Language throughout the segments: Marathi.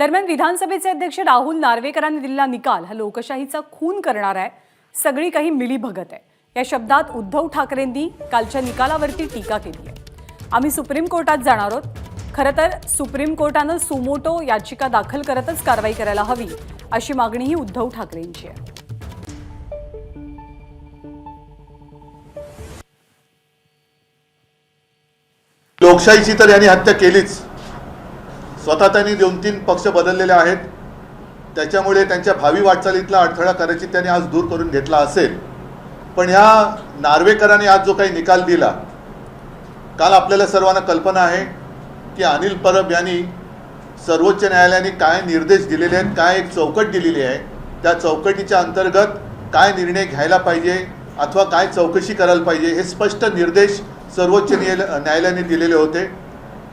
दरम्यान विधानसभेचे अध्यक्ष राहुल नार्वेकरांनी दिलेला निकाल हा लोकशाहीचा खून करणार आहे सगळी काही मिलीभगत आहे. या शब्दात उद्धव ठाकरेंनी कालच्या निकालावरती टीका केली आहे. आम्ही सुप्रीम कोर्टात जाणार आहोत. खरं तर सुप्रीम कोर्टानं सुमोटो याचिका दाखल करतच कारवाई करायला हवी अशी मागणीही उद्धव ठाकरेंची आहे. लोकशाहीची तर यांनी हत्या केलीच. स्वतः त्यांनी दोन तीन पक्ष बदललेले आहेत. त्याच्यामुळे त्यांच्या भावी वाटचालीतला अडथळा करायची त्यांनी आज दूर करून घेतला असेल. पण ह्या नार्वेकरांनी आज जो काही निकाल दिला काल आपल्याला सर्वांना कल्पना आहे की अनिल परब यांनी सर्वोच्च न्यायालयाने काय निर्देश दिलेले आहेत काय एक चौकट दिलेली आहे त्या चौकटीच्या अंतर्गत काय निर्णय घ्यायला पाहिजे अथवा काय चौकशी करायला पाहिजे हे स्पष्ट निर्देश सर्वोच्च न्यायालयाने दिलेले होते.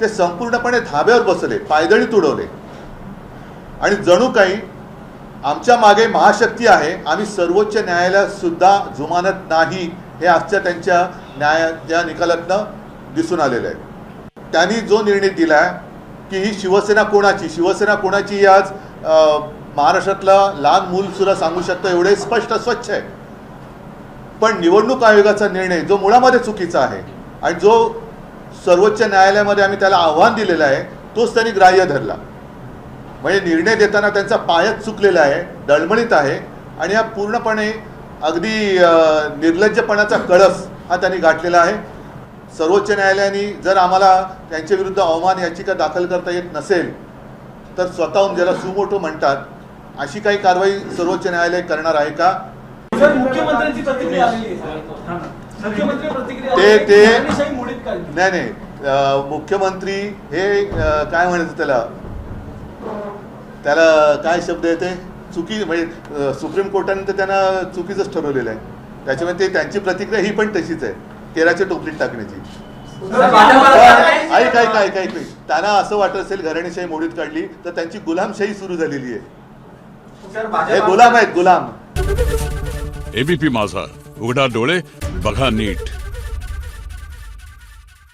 ते संपूर्णपणे धाब्यावर बसले पायदळीत उडवले आणि जणू काही आमच्या मागे महाशक्ती आहे आम्ही सर्वोच्च न्यायालयात सुद्धा जुमानत नाही हे आजच्या त्यांच्या न्याया त्या निकालातनं दिसून आलेलं आहे. त्यांनी जो निर्णय दिला आहे की ही शिवसेना कोणाची? शिवसेना कोणाची ही आज महाराष्ट्रातला महाराष्ट्रातलं लहान मूल सुद्धा सांगू शकतं एवढे स्पष्ट स्वच्छ आहे. पण निवडणूक आयोगाचा निर्णय जो मुळामध्ये चुकीचा आहे आणि जो सर्वोच्च न्यायालयामध्ये आम्ही त्याला आव्हान दिलेलं आहे तोच त्यांनी ग्राह्य धरला. म्हणजे निर्णय देताना त्यांचा पायच चुकलेला आहे डळमळीत आहे आणि हा पूर्णपणे अगदी निर्लज्जपणाचा कळस हा त्यांनी गाठलेला आहे. सर्वोच्च न्यायालयाने जर आम्हाला त्यांच्या विरुद्ध अवमान याचिका दाखल करता येत नसेल तर स्वतःहून ज्याला सुमोटो म्हणतात अशी काही कारवाई सर्वोच्च न्यायालय करणार आहे का? ते- ते- आहे. घराणेशाही मोडीत काढली नाही नाही. मुख्यमंत्री हे काय म्हणायचं त्याला? त्याला काय शब्द येते चुकी म्हणजे सुप्रीम कोर्टाने तर त्यांना चुकीचंच ठरवलेलं आहे. त्याच्यामुळे ते त्यांची प्रतिक्रिया ही पण तशीच आहे. केराच्या टोपलीत टाकण्याची. ऐक ऐक ऐक ऐक. त्यांना असं वाटत असेल घराणेशाही मोडीत काढली तर त्यांची गुलामशाही सुरू झालेली आहे. सर, हे गुलाम आहेत गुलाम. एबीपी माझा. उघडा डोळे बघा नीट.